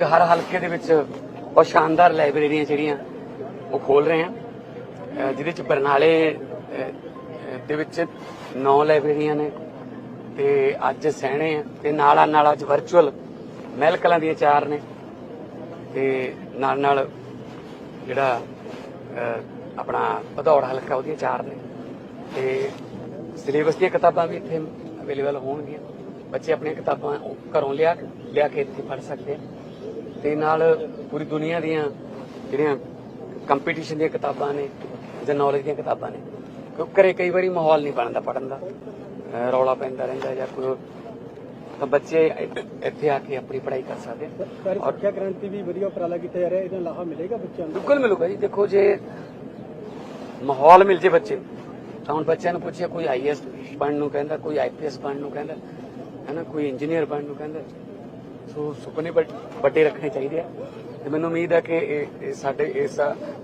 ਹਰ ਹਲਕੇ ਦੇ ਵਿੱਚ ਬਹੁਤ ਸ਼ਾਨਦਾਰ ਲਾਇਬ੍ਰੇਰੀਆਂ ਜਿਹੜੀਆਂ ਉਹ ਖੋਲ ਰਹੇ ਆ। ਜਿਹਦੇ ਚ ਬਰਨਾਲੇ ਦੇ ਵਿੱਚ 9 ਲਾਇਬ੍ਰੇਰੀਆਂ ਨੇ ਤੇ ਅੱਜ ਸਹਿਣੇ ਆ ਤੇ ਨਾਲਾ ਨਾਲ ਅੱਜ ਵਰਚੁਅਲ ਮਹਿਲ ਕਲਾਂ ਦੀਆਂ ਚਾਰ ਨੇ ਤੇ ਨਾਲ ਨਾਲ ਜਿਹੜਾ ਆਪਣਾ ਭਦੌੜ ਹਲਕਾ ਉਹਦੀਆਂ ਚਾਰ ਨੇ। ਤੇ ਸਿਲੇਬਸ ਦੀਆਂ ਕਿਤਾਬਾਂ ਵੀ ਇੱਥੇ ਅਵੇਲੇਬਲ ਹੋਣਗੀਆਂ। ਬੱਚੇ ਆਪਣੀਆਂ ਕਿਤਾਬਾਂ ਉਹ ਘਰੋਂ ਲਿਆ ਲਿਆ ਕੇ ਇੱਥੇ ਪੜ੍ਹ ਸਕਦੇ ਆ। ਤੇ ਨਾਲ ਪੂਰੀ ਦੁਨੀਆ ਦੀਆਂ ਜਿਹੜੀਆਂ ਕੰਪੀਟੀਸ਼ਨ ਦੀਆਂ ਕਿਤਾਬਾਂ ਨੇ ਜਾਂ ਨੌਲੇਜ ਦੀਆਂ ਕਿਤਾਬਾਂ ਨੇ ਕਿਉਂਕਿ ਘਰੇ ਕਈ ਵਾਰੀ ਮਾਹੌਲ ਨਹੀਂ ਬਣਦਾ ਪੜਨ ਦਾ। ਰੌਲਾ ਪੈਂਦਾ ਰਹਿੰਦਾ ਜਾਂ ਕੋਈ ਤਾਂ ਬੱਚੇ ਇੱਥੇ- ਆ ਕੇ ਆਪਣੀ ਪੜ੍ਹਾਈ ਕਰ ਸਕਦੇ ਆ ਸਾਰੀ ਸਿੱਖਿਆ ਕ੍ਰਾਂਤੀ ਵੀ ਵਧੀਆ ਉਪਰਾਲਾ ਕੀਤਾ ਜਾ ਰਿਹਾ ਇਹਦਾ ਲਾਹਾ ਮਿਲੇਗਾ ਬੱਚਿਆਂ ਨੂੰ? ਬਿਲਕੁਲ ਮਿਲੂਗਾ ਜੀ। ਦੇਖੋ ਜੇ ਮਾਹੌਲ ਮਿਲ ਜੇ ਬੱਚੇ ਤਾਂ ਹੁਣ ਬੱਚਿਆਂ ਨੂੰ ਪੁੱਛਿਆ ਕੋਈ ਆਈਐਸ ਬਣਨ ਨੂੰ ਕਹਿੰਦਾ ਕੋਈ ਆਈਪੀਐਸ ਬਣਨ ਨੂੰ ਕਹਿੰਦਾ ਹੈ ਨਾ ਕੋਈ ਇੰਜੀਨੀਅਰ ਬਣਨ ਨੂੰ ਕਹਿੰਦਾ ਸੋ ਸੁਪਨੇ ਵੱਡ- ਰੱਖਣੇ ਚਾਹੀਦੇ ਆ। ਤੇ ਮੈਨੂੰ ਉਮੀਦ ਹੈ ਕਿ ਸਾਡੇ ਇਸ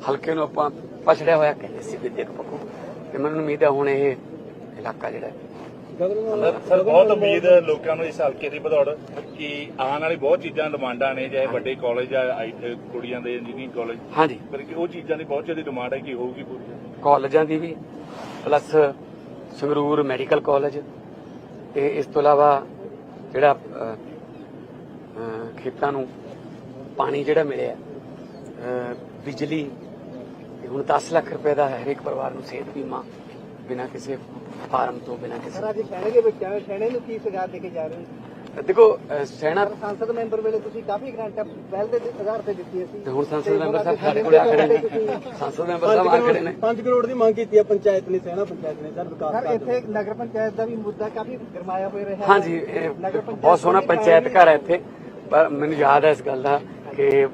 ਹਲਕੇ ਨੂੰ ਆਪਾਂ ਪਛੜਿਆ ਹੋਇਆ ਕਹਿੰਦੇ ਸੀ ਵਿਦਿਅਕ ਪੱਖੋਂ। ਤੇ ਮੈਨੂੰ ਉਮੀਦ ਹੈ ਹੁਣ ਇਹ ਇਲਾਕਾ ਜਿਹੜਾ ਸਰ ਬਹੁਤ ਉਮੀਦ ਹੈ ਲੋਕਾਂ ਨੂੰ ਇਸ ਹਲਕੇ ਦੀ ਬਦੌੜ ਕਿ ਆਉਣ ਵਾਲੀ ਬਹੁਤ ਚੀਜ਼ਾਂ ਡਿਮਾਂਡਾਂ ਨੇ ਚਾਹੇ ਵੱਡੇ ਕਾਲਜ ਆ ਕੁੜੀਆਂ ਦੇ ਇੰਜੀਨੀਅਰਿੰਗ ਕਾਲਜ ਹਾਂਜੀ। ਪਰ ਕਿ ਉਹ ਚੀਜ਼ਾਂ ਦੀ ਬਹੁਤ ਜ਼ਿਆਦਾ ਡਿਮਾਂਡ ਹੈ ਕਿ ਹੋਊਗੀ ਪੂਰੀ। ਕਾਲਜਾਂ ਦੀ ਵੀ ਪਲੱਸ ਸੰਗਰੂਰ ਮੈਡੀਕਲ ਕਾਲਜ। ਤੇ ਇਸ ਤੋਂ ਇਲਾਵਾ ਜਿਹੜਾ ਖੇਤਾਂ ਨੂੰ ਪਾਣੀ ਜਿਹੜਾ ਮਿਲਿਆ ਬਿਜਲੀ ਹੁਣ 10 ਲੱਖ ਰੁਪਏ ਦਾ ਹਰੇਕ ਪਰਿਵਾਰ ਨੂੰ ਸਿਹਤ ਬੀਮਾ ਬਿਨਾਂ ਕਿਸੇ ਫਾਰਮ ਤੋਂ ਬਿਨਾਂ ਕਿਸੇ ਸਰ ਅੱਜ ਕਹਿਣਗੇ ਬੱਚਿਆਂ ਨੂੰ ਸੈਣੇ ਨੂੰ ਕੀ ਸਜ਼ਾ ਦੇ ਕੇ ਜਾ ਰਹੇ ਹੋ? ਦੇਖੋ ਸੈਨਾ ਸੰਸਦ ਮੈਂਬਰ ਵੇਲੇ ਤੁਸੀਂ ਕਾਫੀ ਗ੍ਰਾਂਟਾਂ ਪਹਿਲ ਦੇ ਆਧਾਰ ਤੇ ਦਿੱਤੀਆਂ ਸੀ ਤੇ ਹੁਣ ਸੰਸਦ ਮੈਂਬਰ ਸਾਹਿਬ ਸਾਡੇ ਕੋਲ ਆ ਖੜੇ ਨੇ। ਸੰਸਦ ਮੈਂਬਰ ਸਾਹਿਬ ਆ ਖੜੇ ਨੇ। 5 ਕਰੋੜ ਦੀ ਮੰਗ ਕੀਤੀ ਹੈ ਪੰਚਾਇਤ ਨੇ ਸੈਣਾ ਪੰਚਾਇਤ ਨੇ ਸਰ ਵਿਕਾਸ ਸਰ ਇੱਥੇ ਨਗਰ ਪੰਚਾਇਤ ਦਾ ਵੀ ਮੁੱਦਾ ਕਾਫੀ ਗਰਮਾਇਆ ਹੋਇਆ ਰਿਹਾ। ਹਾਂਜੀ ਬਹੁਤ ਸੋਹਣਾ ਪੰਚਾਇਤ ਘਰ ਹੈ ਇੱਥੇ। ਪਰ ਮੈਨੂੰ ਯਾਦ ਹੈ ਇਸ ਗੱਲ ਦਾ ਕਿ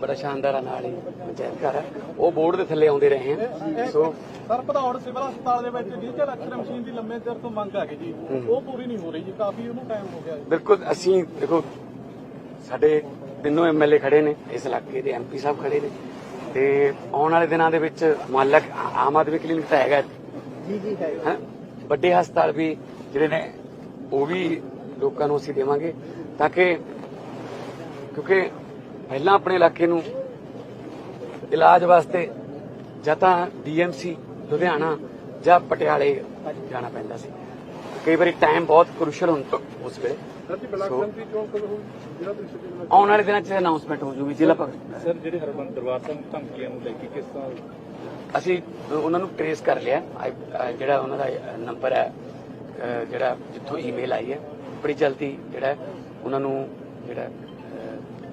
ਬੜਾ ਸ਼ਾਨਦਾਰ ਆ ਨਾਲ ਹੀ ਪੰਚਾਇਤ ਘਰ ਹੈ ਉਹ ਬੋਰਡ ਦੇ ਥੱਲੇ ਆਉਂਦੇ ਰਹੇ ਆ। ਸੋ ਸਰ ਭਦੌੜ ਸਿਵਲ ਹਸਪਤਾਲ ਦੇ ਵਿੱਚ ਡਿਜੀਟਲ ਐਕਸਰੇ ਮਸ਼ੀਨ ਦੀ ਲੰਮੇ ਚਿਰ ਤੋਂ ਮੰਗ ਆ ਗਈ ਜੀ। ਉਹ ਪੂਰੀ ਨਹੀਂ ਹੋ ਰਹੀ ਜੀ ਕਾਫੀ ਉਹਨੂੰ ਟਾਈਮ ਹੋ ਗਿਆ ਜੀ। ਬਿਲਕੁਲ ਅਸੀਂ ਦੇਖੋ ਸਾਡੇ ਤਿੰਨੋਂ ਐਮਐਲਏ ਖੜੇ ਨੇ ਇਸ ਇਲਾਕੇ ਦੇ ਐਮਪੀ ਸਾਹਿਬ ਖੜੇ ਨੇ। ਤੇ ਆਉਣ ਵਾਲੇ ਦਿਨਾਂ ਦੇ ਵਿੱਚ ਮੁਹੱਲਾ ਆਮ ਆਦਮੀ ਕਲੀਨਿਕ ਤਾਂ ਹੈਗਾ। ਜੀ ਜੀ ਹੈ। ਹੈਂ? ਵੱਡੇ ਹਸਪਤਾਲ ਵੀ ਜਿਹੜੇ ਨੇ ਉਹ ਵੀ ਲੋਕਾਂ ਨੂੰ ਅਸੀਂ ਦੇਵਾਂਗੇ ਤਾਂ ਕਿ ਕਿਉਂਕਿ ਪਹਿਲਾਂ ਆਪਣੇ ਇਲਾਕੇ ਨੂੰ ਇਲਾਜ ਵਾਸਤੇ ਜਾਂ ਤਾਂ ਡੀਐਮਸੀ ਲੁਧਿਆਣਾ ਜਾਂ ਪਟਿਆਲੇ ਜਾਣਾ ਪੈਂਦਾ ਸੀ। ਕਈ ਵਾਰੀ ਟਾਈਮ ਬਹੁਤ ਕ੍ਰੂਸ਼ਲ ਹੁੰਦਾ ਉਸ ਵੇਲੇ। ਆਉਣ ਵਾਲੇ ਦਿਨਾਂ 'ਚ ਅਨਾਉਂਸਮੈਂਟ ਹੋ ਜੂਗੀ ਜ਼ਿਲ੍ਹਾ ਭਗਤ ਸਰ ਜਿਹੜੇ ਹਰਮਨ ਦਰਬਾਰ ਸਾਹਿਬ ਧਮਕੀਆਂ ਨੂੰ ਲੈ ਕੇ ਕਿਸ ਤਰ੍ਹਾਂ ਅਸੀਂ ਉਹਨਾਂ ਨੂੰ ਟਰੇਸ ਕਰ ਲਿਆ। ਜਿਹੜਾ ਉਹਨਾਂ ਦਾ ਨੰਬਰ ਹੈ ਜਿਹੜਾ ਜਿੱਥੋਂ ਈਮੇਲ ਆਈ ਹੈ ਬੜੀ ਜਲਦੀ ਜਿਹੜਾ ਉਹਨਾਂ ਨੂੰ ਜਿਹੜਾ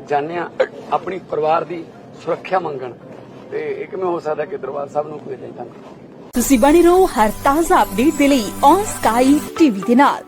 ਜਾਂਦੇ ਹਾਂ, ਆਪਣੀ ਪਰਿਵਾਰ ਦੀ ਸੁਰੱਖਿਆ ਮੰਗਣ। ਤੇ ਇਹ ਕਿਵੇਂ ਹੋ ਸਕਦਾ ਕਿ ਦਰਬਾਰ ਸਾਹਿਬ ਨੂੰ ਕੋਈ ਇਦਾਂ ਤੁਸੀਂ ਬਣੇ ਰਹੋ ਹਰ ਤਾਜ਼ਾ ਅਪਡੇਟ ਦੇ ਲਈ ਔਨ ਸਕਾਈ ਟੀਵੀ ਦੇ ਨਾਲ।